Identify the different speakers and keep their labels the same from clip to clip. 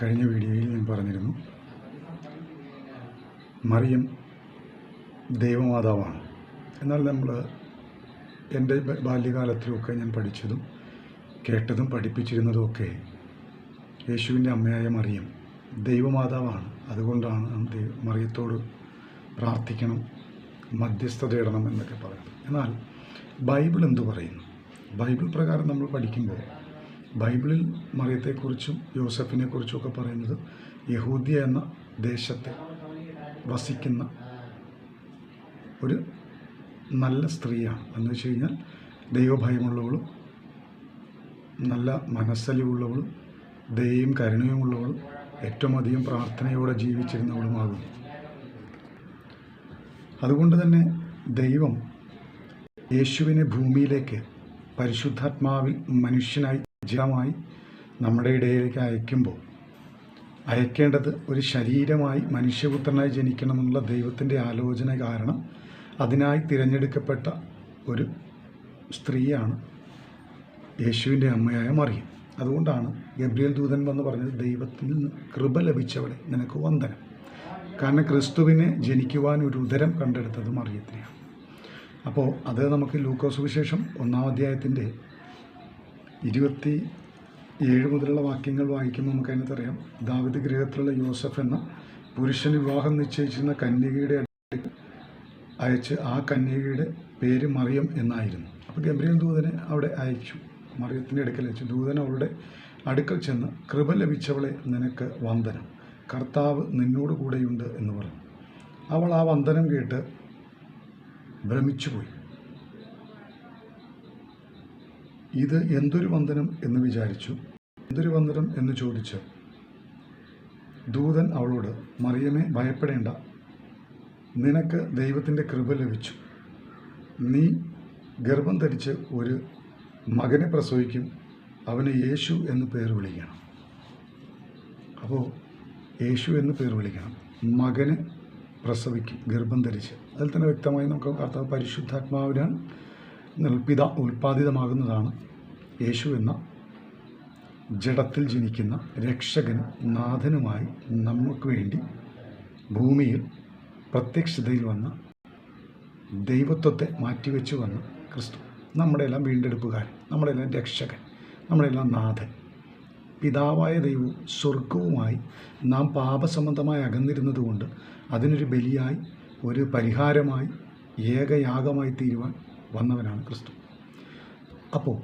Speaker 1: കഴിഞ്ഞ വീഡിയോയിൽ ഞാൻ പറഞ്ഞിരുന്നു. മറിയം ദൈവമാതാവാണ്. എന്നാൽ നമ്മൾ എന്റെ ബാല്യകാലത്തിലൊക്കെ ഞാൻ പഠിച്ചതും കേട്ടതും പഠിപ്പിച്ചിരുന്നതും ഒക്കെ യേശുവിന്റെ അമ്മയായ മറിയം ദൈവമാതാവാണ്. അതുകൊണ്ടാണ് മറിയത്തോട് പ്രാർത്ഥിക്കണം മധ്യസ്ഥത തേടണം എന്നൊക്കെ പറയുന്നത് എന്നാൽ ബൈബിൾ എന്തു പറയുന്നു? ബൈബിൾ പ്രകാരം നമ്മൾ പഠിക്കുമ്പോൾ ബൈബിളിൽ മറിയത്തെക്കുറിച്ചും യോസഫിനെക്കുറിച്ചും ഒക്കെ പറയുന്നത് യഹൂദിയ എന്ന ദേശത്തെ വസിക്കുന്ന ഒരു നല്ല സ്ത്രീയാണ്. എന്ന് വെച്ച് കഴിഞ്ഞാൽ ദൈവഭയമുള്ളവളും നല്ല മനസ്സലിവുള്ളവളും ദയയും കരുണയുമുള്ളവളും ഏറ്റവും അധികം പ്രാർത്ഥനയോടെ ജീവിച്ചിരുന്നവളുമാകുന്നു അതുകൊണ്ട് തന്നെ ദൈവം യേശുവിനെ ഭൂമിയിലേക്ക് പരിശുദ്ധാത്മാവിൽ മനുഷ്യനായി ജലമായി നമ്മുടെ ഇടയിലേക്ക് അയക്കുമ്പോൾ അയക്കേണ്ടത് ഒരു ശരീരമായി മനുഷ്യപുത്രനായി ജനിക്കണമെന്നുള്ള ദൈവത്തിന്റെ ആലോചന കാരണം അതിനായി തിരഞ്ഞെടുക്കപ്പെട്ട ഒരു സ്ത്രീയാണ് യേശുവിന്റെ അമ്മയായ മറിയം. അതുകൊണ്ടാണ് ഗബ്രിയൽ ദൂതൻ വന്ന് പറഞ്ഞത് ദൈവത്തിൽ നിന്ന് കൃപ ലഭിച്ചവളെ നിനക്ക് വന്ദനം. കാരണം ക്രിസ്തുവിനെ ജനിക്കുവാൻ ഒരു ഉദരം കണ്ടെടുത്തത് മറിയത്തിനെയാണ്. അപ്പോൾ അത് നമുക്ക് ലൂക്കോസ് വിശേഷം ഒന്നാം അധ്യായത്തിന്റെ ഇരുപത്തി ഏഴ് മുതലുള്ള വാക്യങ്ങൾ വായിക്കുമ്പോൾ നമുക്ക് അതിനകത്തറിയാം ദാവിദ് ഗൃഹത്തിലുള്ള യോസഫ് എന്ന പുരുഷൻ വിവാഹം നിശ്ചയിച്ചിരുന്ന കന്യകയുടെ അയച്ച് ആ കന്യകയുടെ പേര് മറിയം എന്നായിരുന്നു. അപ്പോൾ ഗംഭീരൻ ദൂതനെ അവിടെ അയച്ചു. മറിയത്തിന്റെ അടുക്കൽ അയച്ചു. ദൂതൻ അവളുടെ അടുക്കൽ ചെന്ന് കൃപ ലഭിച്ചവളെ നിനക്ക് വന്ദനം. കർത്താവ് നിന്നോട് കൂടെയുണ്ട് എന്ന് പറഞ്ഞു. അവൾ ആ വന്ദനം കേട്ട് ഭ്രമിച്ചുപോയി. ഇത് എന്തൊരു വന്ദനം എന്ന് വിചാരിച്ചു. എന്തൊരു വന്ദനം എന്ന് ചോദിച്ച് ദൂതൻ അവളോട് മറിയമേ ഭയപ്പെടേണ്ട. നിനക്ക് ദൈവത്തിന്റെ കൃപ ലഭിച്ചു. നീ ഗർഭം ധരിച്ച് ഒരു മകനെ പ്രസവിക്കും. അവന് യേശു എന്ന് പേര് വിളിക്കണം. അപ്പോൾ യേശു എന്ന് പേര് വിളിക്കണം. മകന് പ്രസവിക്കും ഗർഭം ധരിച്ച്. അതിൽ തന്നെ വ്യക്തമായി നമുക്ക് കർത്താവ് പരിശുദ്ധാത്മാവിനാൽ ഉൽപ്പിത ഉൽപ്പാദിതമാകുന്നതാണ് യേശു എന്ന ജഡത്തിൽ ജനിക്കുന്ന രക്ഷകനും നാഥനുമായി നമുക്ക് വേണ്ടി ഭൂമിയിൽ പ്രത്യക്ഷതയിൽ വന്ന ദൈവത്വത്തെ മാറ്റിവെച്ചു വന്ന ക്രിസ്തു. നമ്മുടെ എല്ലാം വീണ്ടെടുപ്പുകാരൻ നമ്മുടെ എല്ലാം രക്ഷകൻ നമ്മുടെ എല്ലാം നാഥൻ. പിതാവായ ദൈവവും സ്വർഗവുമായി നാം പാപസംബന്ധമായി അകന്നിരുന്നതുകൊണ്ട് അതിനൊരു ബലിയായി ഒരു പരിഹാരമായി ഏകയാഗമായി തീരുവാൻ വന്നവനാണ് ക്രിസ്തു. അപ്പോൾ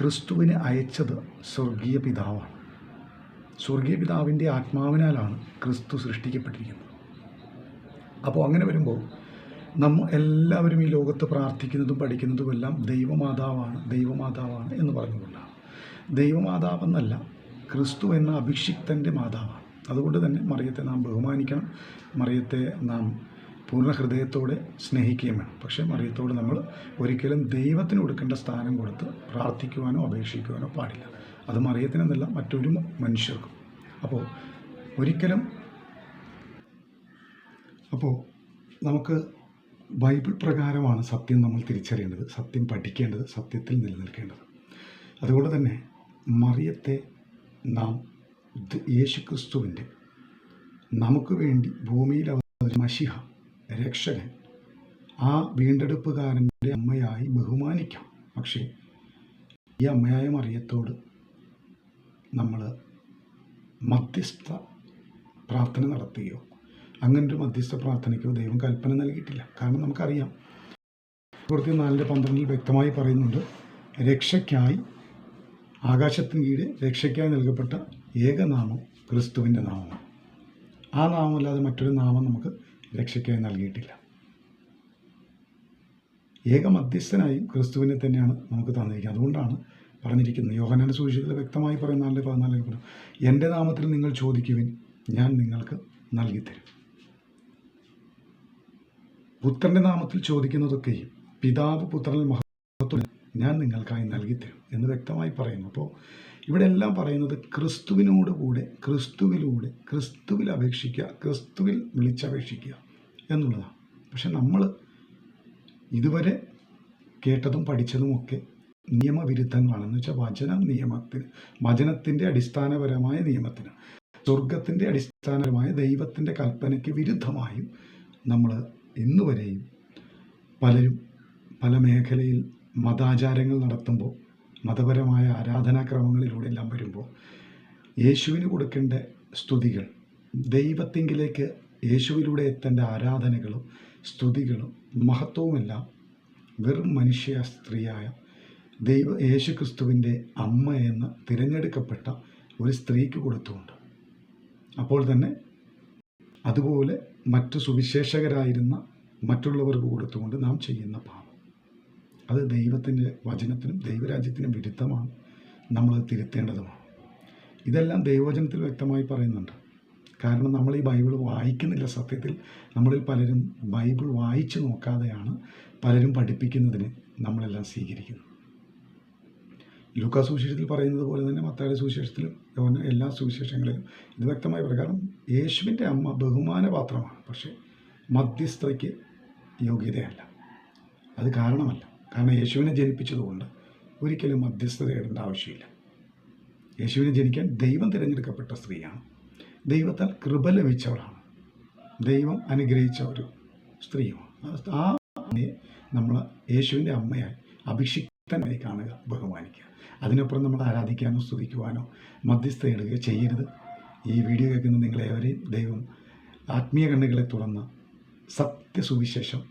Speaker 1: ക്രിസ്തുവിനെ അയച്ചത് സ്വർഗീയ പിതാവാണ്. സ്വർഗീയ പിതാവിന്റെ ആത്മാവിനാലാണ് ക്രിസ്തു സൃഷ്ടിക്കപ്പെട്ടിരിക്കുന്നത്. അപ്പോൾ അങ്ങനെ വരുമ്പോൾ നമ്മ എല്ലാവരും ഈ ലോകത്ത് പ്രാർത്ഥിക്കുന്നതും പഠിക്കുന്നതും എല്ലാം ദൈവമാതാവാണ് ദൈവമാതാവാണ് എന്ന് പറഞ്ഞുകൊണ്ടാണ്. ദൈവമാതാവെന്നല്ല ക്രിസ്തു എന്ന അഭിഷിക്തന്റെ മാതാവാണ്. അതുകൊണ്ട് തന്നെ മറിയത്തെ നാം ബഹുമാനിക്കണം. മറിയത്തെ നാം പൂർണ ഹൃദയത്തോടെ സ്നേഹിക്കുകയും വേണം. പക്ഷേ മറിയത്തോട് നമ്മൾ ഒരിക്കലും ദൈവത്തിന് കൊടുക്കേണ്ട സ്ഥാനം കൊടുത്ത് പ്രാർത്ഥിക്കുവാനോ അപേക്ഷിക്കുവാനോ പാടില്ല. അത് മറിയത്തിനെന്നല്ല മറ്റൊരു മനുഷ്യർക്കും. അപ്പോൾ ഒരിക്കലും അപ്പോൾ നമുക്ക് ബൈബിൾ പ്രകാരമാണ് സത്യം നമ്മൾ തിരിച്ചറിയേണ്ടത് സത്യം പഠിക്കേണ്ടത് സത്യത്തിൽ നിലനിൽക്കേണ്ടത്. അതുകൊണ്ട് തന്നെ മറിയത്തെ നാം യേശുക്രിസ്തുവിന്റെ നമുക്ക് വേണ്ടി ഭൂമിയിൽ മഷിഹ രക്ഷകൻ ആ വീണ്ടെടുപ്പുകാരന്റെ അമ്മയായി ബഹുമാനിക്കാം. പക്ഷേ ഈ അമ്മയായ മറിയത്തോട് നമ്മൾ മധ്യസ്ഥ പ്രാർത്ഥന നടത്തുകയോ അങ്ങനൊരു മധ്യസ്ഥ പ്രാർത്ഥനയ്ക്കോ ദൈവം കൽപ്പന നൽകിയിട്ടില്ല. കാരണം നമുക്കറിയാം കുറച്ച് നാലിന്റെ പന്ത്രണ്ടിൽ വ്യക്തമായി പറയുന്നുണ്ട് രക്ഷയ്ക്കായി ആകാശത്തിന് കീഴ് രക്ഷയ്ക്കായി നൽകപ്പെട്ട ഏകനാമം ക്രിസ്തുവിന്റെ നാമമാണ്. ആ നാമമല്ലാതെ മറ്റൊരു നാമം നമുക്ക് രക്ഷയ്ക്കായി നൽകിയിട്ടില്ല. ഏക മധ്യസ്ഥനായും ക്രിസ്തുവിനെ തന്നെയാണ് നമുക്ക് തന്നിരിക്കുന്നത്. അതുകൊണ്ടാണ് പറഞ്ഞിരിക്കുന്നത്. യോഹനാന്റെ സുവിശേഷത്തിൽ വ്യക്തമായി പറയുന്ന നാലിലെ പതിനാലിൽ എന്റെ നാമത്തിൽ നിങ്ങൾ ചോദിക്കുവിൻ ഞാൻ നിങ്ങൾക്ക് നൽകിത്തരും. പുത്രന്റെ നാമത്തിൽ ചോദിക്കുന്നതൊക്കെയും പിതാവ് പുത്രനിൽ മഹത്വം ഞാൻ നിങ്ങൾക്കായി നൽകിത്തരും എന്ന് വ്യക്തമായി പറയുന്നു. അപ്പോൾ ഇവിടെ എല്ലാം പറയുന്നത് ക്രിസ്തുവിനോടുകൂടെ ക്രിസ്തുവിലൂടെ ക്രിസ്തുവിൽ അപേക്ഷിക്കുക ക്രിസ്തുവിൽ വിളിച്ചപേക്ഷിക്കുക. എന്നുള്ളതാണ്. പക്ഷെ നമ്മൾ ഇതുവരെ കേട്ടതും പഠിച്ചതുമൊക്കെ നിയമവിരുദ്ധങ്ങളാണെന്ന് വെച്ചാൽ വചനം നിയമത്തിന് വചനത്തിന്റെ അടിസ്ഥാനപരമായ നിയമത്തിന് സ്വർഗത്തിന്റെ അടിസ്ഥാനപരമായ ദൈവത്തിന്റെ കൽപ്പനയ്ക്ക് വിരുദ്ധമായും നമ്മൾ ഇന്നുവരെയും പലരും പല മേഖലയിൽ മതാചാരങ്ങൾ നടത്തുമ്പോൾ മതപരമായ ആരാധനാക്രമങ്ങളിലൂടെ എല്ലാം വരുമ്പോൾ യേശുവിന് കൊടുക്കേണ്ട സ്തുതികൾ ദൈവത്തിങ്കിലേക്ക് യേശുവിലൂടെ തന്റെ ആരാധനകളും സ്തുതികളും മഹത്വവുമെല്ലാം വെറും മനുഷ്യ സ്ത്രീയായ ദൈവ യേശു ക്രിസ്തുവിന്റെ അമ്മ എന്ന് തിരഞ്ഞെടുക്കപ്പെട്ട ഒരു സ്ത്രീക്ക് കൊടുത്തുകൊണ്ട്. അപ്പോൾ തന്നെ അതുപോലെ മറ്റു സുവിശേഷകരായിരുന്ന മറ്റുള്ളവർക്ക് കൊടുത്തുകൊണ്ട് നാം ചെയ്യുന്ന പാപം. അത് ദൈവത്തിന്റെ വചനത്തിനും ദൈവരാജ്യത്തിനും വിരുദ്ധമാണ്. നമ്മൾ തിരുത്തേണ്ടതുമാണ്. ഇതെല്ലാം ദൈവവചനത്തിൽ വ്യക്തമായി പറയുന്നുണ്ട്. കാരണം നമ്മൾ ഈ ബൈബിൾ വായിക്കുന്നില്ല സത്യത്തിൽ. നമ്മളിൽ പലരും ബൈബിൾ വായിച്ചു നോക്കാതെയാണ് പലരും പഠിപ്പിക്കുന്നതിന് നമ്മളെല്ലാം സ്വീകരിക്കുന്നത്. ലൂക്കാ സുവിശേഷത്തിൽ പറയുന്നത് പോലെ തന്നെ മത്തായുടെ സുവിശേഷത്തിലും എല്ലാ സുവിശേഷങ്ങളിലും ഇത് വ്യക്തമായ പ്രകാരം യേശുവിന്റെ അമ്മ ബഹുമാനപാത്രമാണ്. പക്ഷേ മധ്യസ്ഥയ്ക്ക് യോഗ്യതയല്ല. അത് കാരണമല്ല. കാരണം യേശുവിനെ ജനിപ്പിച്ചതുകൊണ്ട് ഒരിക്കലും മധ്യസ്ഥത ഇടേണ്ട ആവശ്യമില്ല. യേശുവിനെ ജനിക്കാൻ ദൈവം തിരഞ്ഞെടുക്കപ്പെട്ട സ്ത്രീയാണ്. ദൈവത്താൽ കൃപ ലഭിച്ചവളാണ്. ദൈവം അനുഗ്രഹിച്ച ഒരു സ്ത്രീയുമാണ്. ആ നമ്മൾ യേശുവിന്റെ അമ്മയായി അഭിഷിക്തനായി കാണുക ബഹുമാനിക്കുക. അതിനപ്പുറം നമ്മൾ ആരാധിക്കാനോ സ്തുതിക്കുവാനോ മധ്യസ്ഥ ഇടുകയോ ചെയ്യരുത്. ഈ വീഡിയോ കേൾക്കുന്ന നിങ്ങളേവരെയും ദൈവം ആത്മീയ കണ്ണുകളെ തുറന്ന് സത്യസുവിശേഷം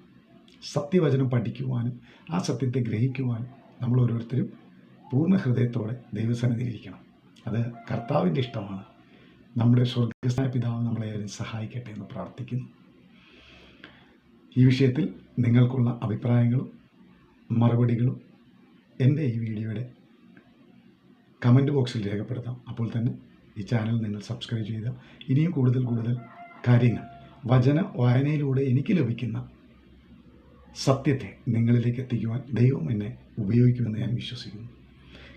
Speaker 1: സത്യവചനം പഠിക്കുവാനും ആ സത്യത്തെ ഗ്രഹിക്കുവാനും നമ്മൾ ഓരോരുത്തരും പൂർണ ഹൃദയത്തോടെ ദൈവസന്നിധിയിലിരിക്കണം അത് കർത്താവിന്റെ ഇഷ്ടമാണ്. നമ്മുടെ സ്വർഗസ്ഥായ പിതാവ് നമ്മളെ സഹായിക്കട്ടെ എന്ന് പ്രാർത്ഥിക്കുന്നു. ഈ വിഷയത്തിൽ നിങ്ങൾക്കുള്ള അഭിപ്രായങ്ങളും മറുപടികളും എന്റെ ഈ വീഡിയോയുടെ കമന്റ് ബോക്സിൽ രേഖപ്പെടുത്താം. അപ്പോൾ തന്നെ ഈ ചാനൽ നിങ്ങൾ സബ്സ്ക്രൈബ് ചെയ്ത ഇനിയും കൂടുതൽ കൂടുതൽ കാര്യങ്ങൾ വചന വായനയിലൂടെ എനിക്ക് ലഭിക്കുന്ന സത്യത്തെ നിങ്ങളിലേക്ക് എത്തിക്കുവാൻ ദൈവം എന്നെ ഉപയോഗിക്കുമെന്ന് ഞാൻ വിശ്വസിക്കുന്നു.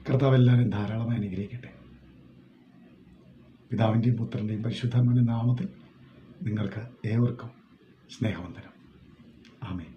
Speaker 1: കർത്താവ് എല്ലാവരും ധാരാളമായി അനുഗ്രഹിക്കട്ടെ. പിതാവിന്റെയും പുത്രന്റെയും പരിശുദ്ധമായ നാമത്തിൽ നിങ്ങൾക്ക് ഏവർക്കും സ്നേഹവന്ദനം. ആമേൻ.